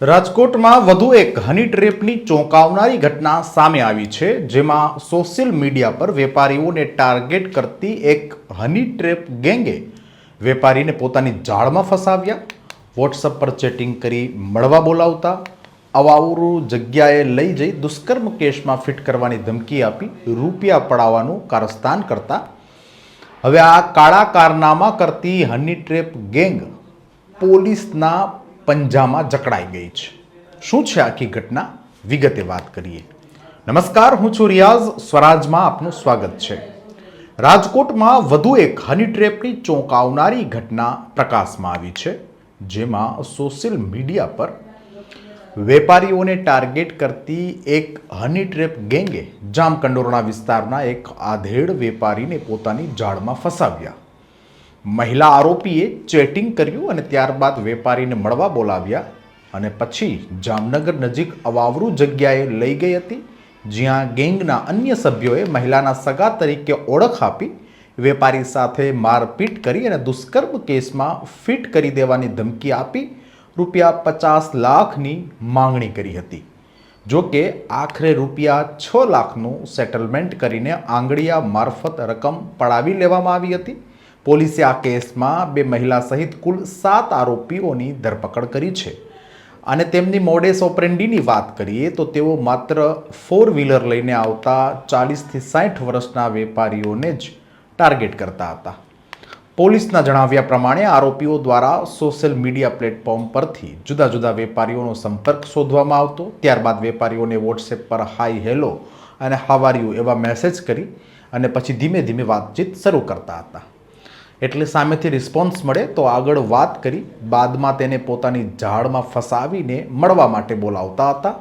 રાજકોટમાં વધુ એક હની ટ્રેપની ચોંકાવનારી ઘટના સામે આવી છે, જેમાં સોશિયલ મીડિયા પર વેપારીઓને ટાર્ગેટ કરતી એક હની ટ્રેપ ગેંગે વેપારીને પોતાની જાળમાં ફસાવ્યા. વોટ્સઅપ પર ચેટિંગ કરી મળવા બોલાવતા અવાવરું જગ્યાએ લઈ જઈ દુષ્કર્મ કેસમાં ફિટ કરવાની ધમકી આપી રૂપિયા પડાવવાનું કારસ્તાન કરતા. હવે આ કાળા કારનામા કરતી હની ટ્રેપ ગેંગ પોલીસના પંજામાં જકડાઈ ગઈ છે. શું છે આખી ઘટના? વિગતે વાત કરીએ. નમસ્કાર, હું છું રિયાઝ. સ્વરાજમાં આપનું સ્વાગત છે. રાજકોટમાં વધુ એક હની ટ્રેપની ચોંકાવનારી ઘટના પ્રકાશમાં આવી છે, જેમાં સોશિયલ મીડિયા પર વેપારીઓને ટાર્ગેટ કરતી એક હની ટ્રેપ ગેંગે જામકંડોરણા વિસ્તારના એક આધેડ વેપારીને પોતાની જાળમાં ફસાવ્યા. મહિલા આરોપીએ ચેટિંગ કર્યું અને ત્યારબાદ વેપારીને મળવા બોલાવ્યા અને પછી જામનગર નજીક અવાવરું જગ્યાએ લઈ ગઈ હતી, જ્યાં ગેંગના અન્ય સભ્યોએ મહિલાના સગા તરીકે ઓળખ આપી, વેપારી સાથે મારપીટ કરી અને દુષ્કર્મ કેસમાં ફિટ કરી દેવાની ધમકી આપી રૂપિયા પચાસ લાખની માંગણી કરી હતી. જો કે આખરે રૂપિયા છ લાખનું સેટલમેન્ટ કરીને આંગળીયા મારફત રકમ પડાવી લેવામાં આવી હતી. પોલીસે આ કેસમાં બે મહિલા સહિત કુલ સાત આરોપીઓની ધરપકડ કરી છે. અને તેમની મોડેસ ઓપરેન્ડીની વાત કરીએ તો તેઓ માત્ર ફોર વ્હીલર લઈને આવતા ચાલીસથી સાઠ વર્ષના વેપારીઓને જ ટાર્ગેટ કરતા હતા. પોલીસના જણાવ્યા પ્રમાણે આરોપીઓ દ્વારા સોશિયલ મીડિયા પ્લેટફોર્મ પરથી જુદા જુદા વેપારીઓનો સંપર્ક શોધવામાં આવતો, ત્યારબાદ વેપારીઓને વોટ્સએપ પર હાઈ હેલો અને હાવાર્યુ એવા મેસેજ કરી અને પછી ધીમે ધીમે વાતચીત શરૂ કરતા હતા. એટલે સામેથી રિસ્પોન્સ મળે તો આગળ વાત કરી. બાદમાં તેને પોતાની ઝાડમાં ફસાવીને મળવા માટે બોલાવતા હતા.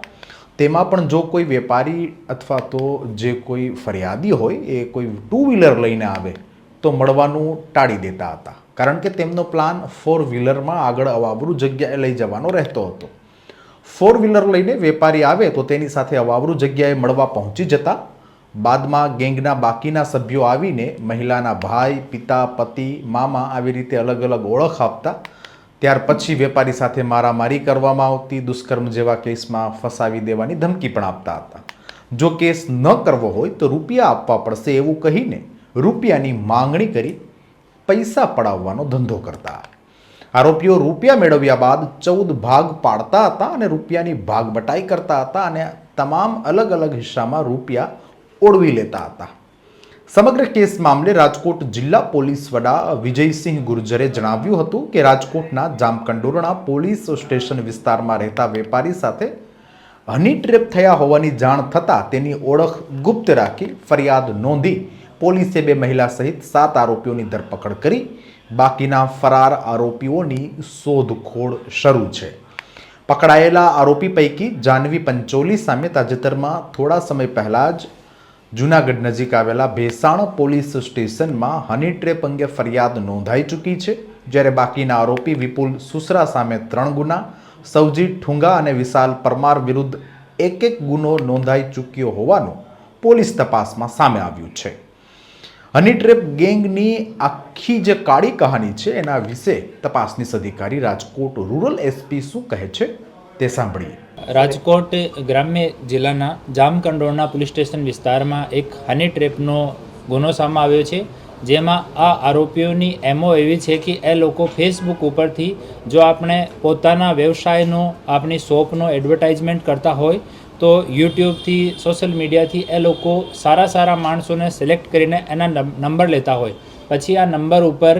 તેમાં પણ જો કોઈ વેપારી અથવા તો જે કોઈ ફરિયાદી હોય, એ કોઈ ટુ વ્હીલર લઈને આવે, તો મળવાનું ટાળી દેતા હતા. કારણ કે તેમનો પ્લાન ફોર વ્હીલરમાં આગળ અવાવરું જગ્યાએ લઈ જવાનો રહેતો હતો. ફોર વ્હીલર લઈને વેપારી આવે તો તેની સાથે અવાવરું જગ્યાએ મળવા પહોંચી જતા બાદમાં ગેંગના બાકીના સભ્યો આવીને મહિલાના ભાઈ, પિતા, પતિ, મામા આવી રીતે અલગ અલગ ઓળખ આપતા, ત્યાર પછી વેપારી સાથે મારામારી કરવામાં આવતી, દુષ્કર્મ જેવા કેસમાં ફસાવી દેવાની ધમકી પણ આપતા હતા. જો કેસ ન કરવો હોય તો રૂપિયા આપવા પડશે એવું કહીને રૂપિયાની માંગણી કરી પૈસા પડાવવાનો ધંધો કરતા. આરોપીઓ રૂપિયા મેળવ્યા બાદ ચૌદ ભાગ પાડતા હતા અને રૂપિયાની ભાગ બટાઈ કરતા હતા અને તમામ અલગ અલગ હિસ્સામાં રૂપિયા ઓળવી લેતા હતા. સમગ્ર કેસ મામલે રાજકોટ જિલ્લા પોલીસ વડા વિજયસિંહ ગુર્જરે જણાવ્યું હતું કે રાજકોટના જામકંડોરણા પોલીસ સ્ટેશન વિસ્તારમાં રહેતા વેપારી સાથે હની ટ્રેપ થયા હોવાની જાણ થતાં તેની ઓળખ ગુપ્ત રાખી ફરિયાદ નોંધી પોલીસે બે મહિલા સહિત સાત આરોપીઓની ધરપકડ કરી. બાકીના ફરાર આરોપીઓની શોધખોળ શરૂ છે. પકડાયેલા આરોપી પૈકી જાનવી પંચોલી સામે તાજેતરમાં થોડા સમય પહેલાં જ જૂનાગઢ નજીક આવેલા ભેસાણ પોલીસ સ્ટેશનમાં હની ટ્રેપ અંગે ફરિયાદ નોંધાઈ ચૂકી છે, જ્યારે બાકીના આરોપી વિપુલ સુસરા સામે ત્રણ ગુના સૌજી ઠુંગા અને વિશાલ પરમાર વિરુદ્ધ એક એક ગુનો નોંધાઈ ચૂક્યો હોવાનું પોલીસ તપાસમાં સામે આવ્યું છે. હની ટ્રેપ ગેંગની આખી જે કાળી કહાની છે, એના વિશે તપાસનીસ અધિકારી રાજકોટ રૂરલ એસપી શું કહે છે તે સાંભળીએ. રાજકોટ ગ્રામ્ય જિલ્લાના જામકંડોરણા પોલીસ સ્ટેશન વિસ્તારમાં એક હની ટ્રેપનો ગુનો સામે આવ્યો છે. જેમાં આ આરોપીઓની એમઓ એવી છે કે એ લોકો ફેસબુક ઉપરથી જો આપણે પોતાના વ્યવસાયનો, આપણી શોપનો એડવર્ટાઇઝમેન્ટ કરતા હોય, તો યુટ્યુબથી સોશિયલ મીડિયાથી એ લોકો સારા સારા માણસોને સિલેક્ટ કરીને એના નંબર લેતા હોય. પછી આ નંબર ઉપર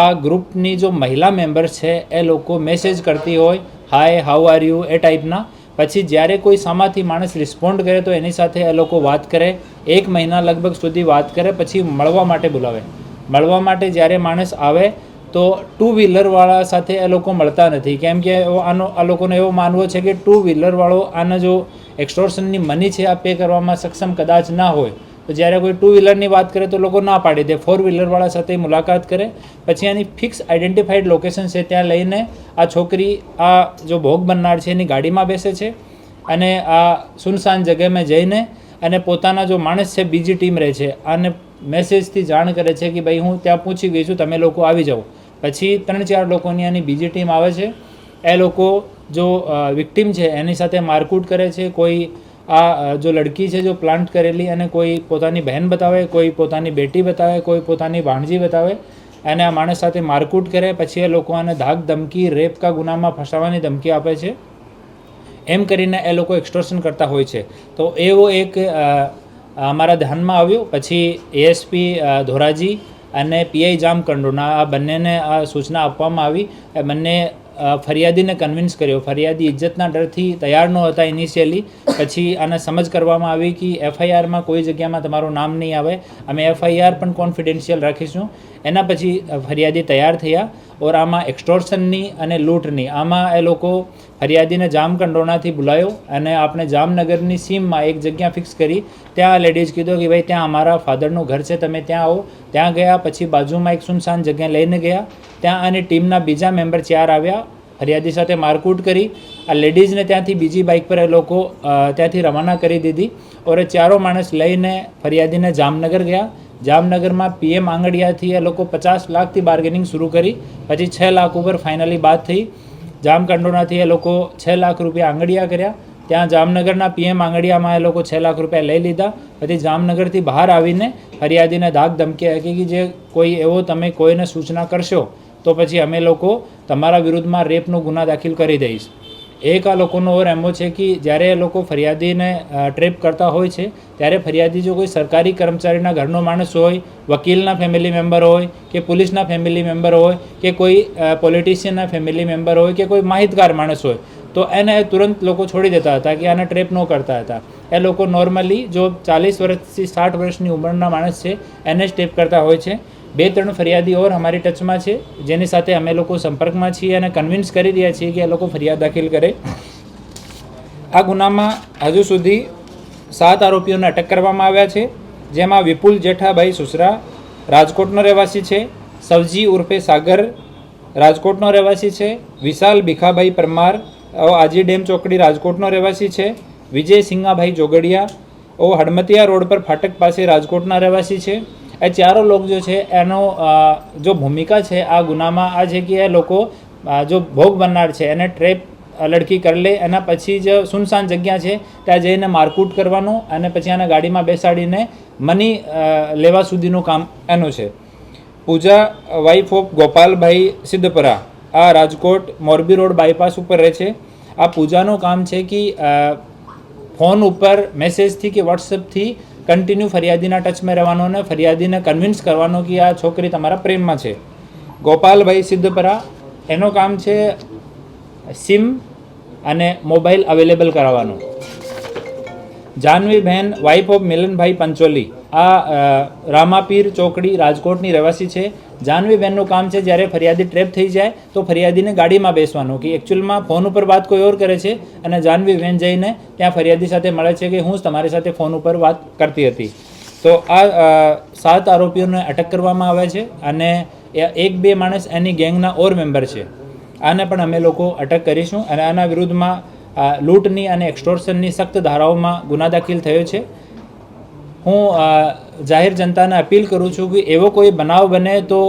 આ ગ્રુપની જો મહિલા મેમ્બર છે, એ લોકો મેસેજ કરતી હોય હાય હાઉ આર યુ એ ટાઈપના પછી જ્યારે કોઈ સામાથી માણસ રિસ્પોન્ડ કરે તો એની સાથે એ લોકો વાત કરે. એક મહિના લગભગ સુધી વાત કરે, પછી મળવા માટે બોલાવે. મળવા માટે જ્યારે માણસ આવે તો ટુ વ્હીલરવાળા સાથે એ લોકો મળતા નથી. કેમ કે આનો, આ લોકોનો એવો માનવો છે કે ટુ વ્હીલરવાળો આના જો એક્સટોર્શનની મની છે આ પે કરવામાં સક્ષમ કદાચ ના હોય તો જ્યારે કોઈ ટુ વ્હીલરની વાત કરે તો લોકો ના પાડી દે. ફોર વ્હીલરવાળા સાથે મુલાકાત કરે. પછી એની ફિક્સ આઈડેન્ટિફાઈડ લોકેશન છે ત્યાં લઈને આ છોકરી આ જો ભોગ બનનાર છે એની ગાડીમાં બેસે છે અને આ સુનસાન જગ્યામાં જઈને અને પોતાના જો માણસ છે બીજી ટીમ રહે છે, આને મેસેજથી જાણ કરે છે કે ભાઈ હું ત્યાં પૂછી ગઈ છું, તમે લોકો આવી જાઓ. પછી ત્રણ ચાર લોકોની આની બીજી ટીમ આવે છે. એ લોકો જો વિક્ટિમ છે, એની સાથે મારકૂટ કરે છે, કોઈ આ જો લડકી છે જો પ્લાન્ટ કરેલી અને કોઈ પોતાની બહેન બતાવે, કોઈ પોતાની બેટી બતાવે, કોઈ પોતાની ભાણજી બતાવે અને આ માણસ સાથે મારકૂટ કરે, પછી એ લોકો આને ધાક ધમકી, રેપ કા ગુનામાં ફસાવાની ધમકી આપે છે. એમ કરીને એ લોકો એક્સટોર્શન કરતા હોય છે. તો એવો એક અમારા ધ્યાનમાં આવ્યું. પછી એએસપી ધોરાજી અને પીઆઈ જામ કંડોના આ બંનેને આ સૂચના આપવામાં આવી. એ બંને ફરિયાદીને કન્વિન્સ કર્યો. ફરિયાદી ઇજ્જતના ડરથી તૈયાર ન હતા ઇનિશિયલી પછી આને સમજ કરવામાં આવી કે એફઆઈઆરમાં કોઈ જગ્યામાં તમારું નામ નહીં આવે. અમે એફઆઈઆર પણ કોન્ફિડેન્શિયલ રાખીશું. એના પછી ફરિયાદી તૈયાર થયા ઓર આમાં એક્સટોર્શનની અને લૂંટની. આમાં એ લોકો ફરિયાદીને જામકંડોરણાથી બોલાયો અને આપણે જામનગરની સીમમાં એક જગ્યા ફિક્સ કરી. ત્યાં લેડીઝ કીધું કે, ભાઈ, ત્યાં અમારા ફાધરનું ઘર છે, તમે ત્યાં આવો. ત્યાં ગયા, પછી બાજુમાં એક સુનસાન જગ્યા લઈને ગયા. ત્યાં અને ટીમના બીજા મેમ્બર ચાર આવ્યા, ફરિયાદી સાથે મારકૂટ કરી. આ લેડીઝને ત્યાંથી બીજી બાઇક પર એ લોકો ત્યાંથી રવાના કરી દીધી. ઓર ચારો માણસ લઈને ફરિયાદીને જામનગર ગયા. જામનગરમાં પીએમ આંગડિયાથી એ લોકો પચાસ લાખથી બાર્ગેનિંગ શરૂ કરી, પછી છ લાખ ઉપર ફાઇનલી બાદ થઈ. જામકંડોનાથી એ લોકો છ લાખ રૂપિયા આંગડિયા કર્યા. ત્યાં જામનગરના પીએમ આંગડિયામાં એ લોકો છ લાખ રૂપિયા લઈ લીધા. પછી જામનગરથી બહાર આવીને ફરિયાદીને ધાક ધમકી હતી કે જે કોઈ એવો તમે કોઈને સૂચના કરશો, તો પછી અમે લોકો તમારા વિરુદ્ધમાં રેપનો ગુના દાખલ કરી દઈશ. એક આ લોકોનો ઓર એમો છે કે જ્યારે એ લોકો ફરિયાદીને ટ્રેપ કરતા હોય છે, ત્યારે ફરિયાદી જો કોઈ સરકારી કર્મચારીના ઘરનો માણસ હોય, વકીલના ફેમિલી મેમ્બર હોય, કે પોલીસના ફેમિલી મેમ્બર હોય, કે કોઈ પોલિટિશિયનના ફેમિલી મેમ્બર હોય, કે કોઈ માહિતગાર માણસ હોય તો એને તુરંત લોકો છોડી દેતા હતા કે આને ટ્રેપ ન કરતા હતા. એ લોકો નોર્મલી જો ચાલીસ વર્ષથી સાઠ વર્ષની ઉંમરના માણસ છે, એને જ ટ્રેપ કરતા હોય છે. બે, ત્રણ ફરિયાદી ઓર અમારી ટચમાં છે, જેની સાથે અમે લોકો સંપર્કમાં છીએ અને કન્વિન્સ કરી રહ્યા છીએ કે એ લોકો ફરિયાદ દાખલ કરે. આ ગુનામાં હજુ સુધી સાત આરોપીઓને અટક કરવામાં આવ્યા છે, જેમાં વિપુલ જેઠાભાઈ સુસરા રાજકોટનો રહેવાસી છે, સવજી ઉર્ફે સાગર રાજકોટનો રહેવાસી છે, વિશાલ ભીખાભાઈ પરમાર આજી ડેમ ચોકડી રાજકોટનો રહેવાસી છે. વિજય સિંગાભાઈ જોગડિયા. ઓ હડમતિયા રોડ પર ફાટક પાસે રાજકોટના રહેવાસી છે. એ ચારો લોકો જો છે, એનો જો ભૂમિકા છે, આ ગુનામાં આ છે કે એ લોકો જો ભોગ બનનાર છે, એને ટ્રેપ લડકી કરી લે, એના પછી જ સુનસાન જગ્યા છે, ત્યાં જઈને મારકૂટ કરવાનું અને પછી આને ગાડીમાં બેસાડીને મની લેવા સુધીનું કામ એનું છે. Pooja wife of Gopalbhai Siddhpara. આ રાજકોટ મોરબી રોડ બાયપાસ ઉપર રહે છે. આ પૂજાનું કામ છે કે ફોન ઉપર મેસેજથી કે વોટ્સઅપથી કન્ટિન્યુ ફરિયાદીના ટચમાં રહેવાનો અને ફરિયાદીને કન્વિન્સ કરવાનો કે આ છોકરી તમારા પ્રેમમાં છે. ગોપાલભાઈ સિદ્ધપરા, એનું કામ છે સિમ અને મોબાઈલ અવેલેબલ કરાવવાનું. Jahnavibahen wife of Milanbhai Pancholi. આ રામાપીર ચોકડી રાજકોટની રહેવાસી છે. જાહ્નવીબહેનનું કામ છે, જ્યારે ફરિયાદી ટ્રેપ થઈ જાય, તો ફરિયાદીને ગાડીમાં બેસવાનું કે એકચ્યુઅલમાં ફોન ઉપર વાત કોઈ ઓર કરે છે અને જાનવીબેન જઈને ત્યાં ફરિયાદી સાથે મળે છે કે હું તમારી સાથે ફોન ઉપર વાત કરતી હતી. તો આ સાત આરોપીઓને અટક કરવામાં આવે છે અને એક બે માણસ એની ગેંગના ઓર મેમ્બર છે. આને પણ અમે લોકો અટક કરીશું અને આના વિરુદ્ધમાં લૂંટની અને એક્સટોર્શનની સખ્ત ધારાઓમાં ગુના દાખલ થયો છે. હું જાહેર જનતાને અપીલ કરું છું કે એવો કોઈ બનાવ બને તો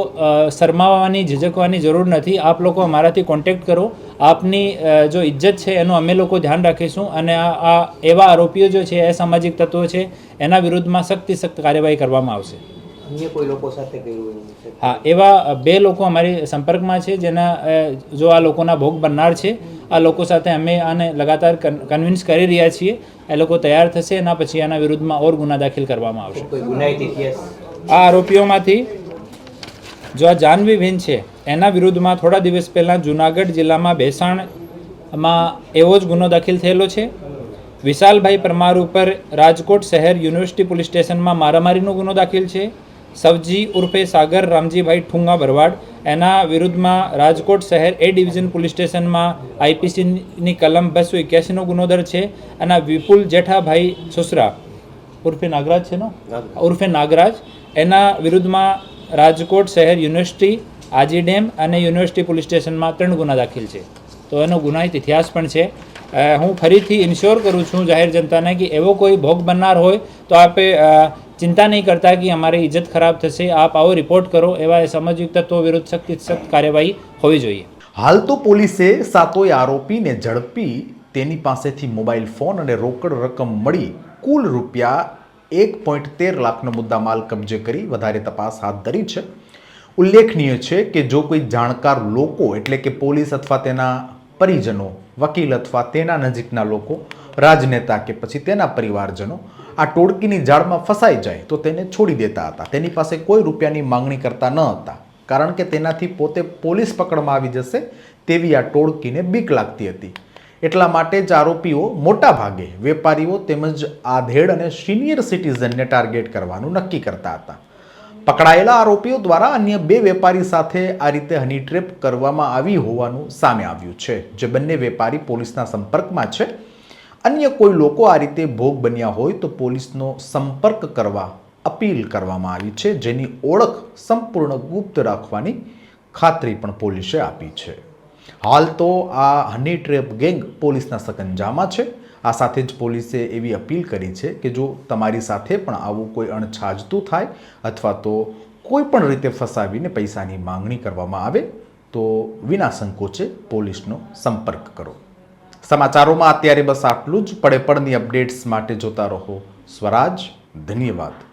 શરમાવવાની શરમાવાની ઝીઝકવાની જરૂર નથી. આપ લોકો અમારાથી કોન્ટેક્ટ કરો. આપની જો ઇજ્જત છે એનું અમે લોકો ધ્યાન રાખીશું અને આ આ એવા આરોપીઓ જો છે એ સામાજિક તત્વો છે એના વિરુદ્ધમાં સખ્તી સખ્ત કાર્યવાહી કરવામાં આવશે. અન્ય કોઈ લોકો સાથે કર્યું હા એવા બે લોકો અમારી સંપર્કમાં છે જેના જો આ લોકોના ભોગ બનનાર છે આ લોકો સાથે અમે આને લગાતાર કન્વિન્સ કરી રહ્યા છીએ. એ લોકો તૈયાર થશે એના પછી આના વિરુદ્ધમાં ઓર ગુના દાખલ કરવામાં આવશે. આ આરોપીઓમાંથી જો આ જાહ્નવીબેન છે એના વિરુદ્ધમાં થોડા દિવસ પહેલાં જુનાગઢ જિલ્લામાં ભેસાણમાં એવો જ ગુનો દાખલ થયેલો છે. વિશાલભાઈ પરમાર ઉપર રાજકોટ શહેર યુનિવર્સિટી પોલીસ સ્ટેશનમાં મારામારીનો ગુનો દાખલ છે. સવજી ઉર્ફે સાગર રામજીભાઈ ઠુંગા ભરવાડ એના વિરુદ્ધમાં રાજકોટ શહેર એ ડિવિઝન પોલીસ સ્ટેશનમાં આઈપીસીની કલમ બસો એક્યાસીનો ગુનો છે અને વિપુલ જેઠાભાઈ સુસરા ઉર્ફે નાગરાજ છે નો? ઉર્ફે નાગરાજ. એના વિરુદ્ધમાં રાજકોટ શહેર યુનિવર્સિટી આજી ડેમ અને યુનિવર્સિટી પોલીસ સ્ટેશનમાં ત્રણ ગુના દાખલ છે. તો એનો ગુનાહિત ઇતિહાસ પણ છે. હું ફરીથી ઇન્શ્યોર કરું છું જાહેર જનતાને કે એવો કોઈ ભોગ બનનાર હોય તો આપે ચિંતા નહીં કરતા કે અમારી ઇજ્જત ખરાબ થશે, આપ આવો રિપોર્ટ કરો, એવા સામાજિક તત્વો વિરુદ્ધ સખ્ત કાર્યવાહી હોવી જોઈએ. હાલ તો પોલીસે સાતોય આરોપીને ઝડપી તેની પાસેથી મોબાઈલ ફોન અને રોકડ રકમ મળી કુલ રૂપિયા એક પોઈન્ટ તેર લાખનો મુદ્દામાલ કબજે કરી વધારે તપાસ હાથ ધરી છે. ઉલ્લેખનીય છે કે જો કોઈ જાણકાર લોકો એટલે કે પોલીસ અથવા તેના પરિજનો, વકીલ અથવા તેના નજીકના લોકો, રાજનેતા કે પછી તેના પરિવારજનો આ ટોળકીની જાળમાં ફસાઈ જાય તો તેને છોડી દેતા હતા. તેની પાસે કોઈ રૂપિયાની માંગણી કરતા ન હતા. કારણ કે તેનાથી પોતે પોલીસ પકડમાં આવી જશે તેવી આ ટોળકીને બીક લાગતી હતી. એટલા માટે જ આરોપીઓ મોટા ભાગે વેપારીઓ તેમજ આધેડ અને સિનિયર સિટીઝનને ટાર્ગેટ કરવાનું નક્કી કરતા હતા. પકડાયેલા આરોપીઓ દ્વારા અન્ય બે વેપારી સાથે આ રીતે હની ટ્રેપ કરવામાં આવી હોવાનું સામે આવ્યું છે. જે બંને વેપારી પોલીસના સંપર્કમાં છે. અન્ય કોઈ લોકો આ રીતે ભોગ બન્યા હોય તો પોલીસનો સંપર્ક કરવા, અપીલ કરવામાં આવી છે, જેની ઓળખ સંપૂર્ણ ગુપ્ત રાખવાની ખાતરી પણ પોલીસે આપી છે. હાલ તો આ હની ટ્રેપ ગેંગ પોલીસના સકંજામાં છે. આ સાથે જ પોલીસે એવી અપીલ કરી છે કે જો તમારી સાથે પણ આવું કોઈ અણછાજતું થાય અથવા તો કોઈ પણ રીતે ફસાવીને પૈસાની માંગણી કરવામાં આવે તો વિના સંકોચે પોલીસનો સંપર્ક કરો. સમાચારોમાં અત્યારે બસ આટલું જ. પડે પડની અપડેટ્સ માટે જોતા રહો. સ્વરાજ ધન્યવાદ.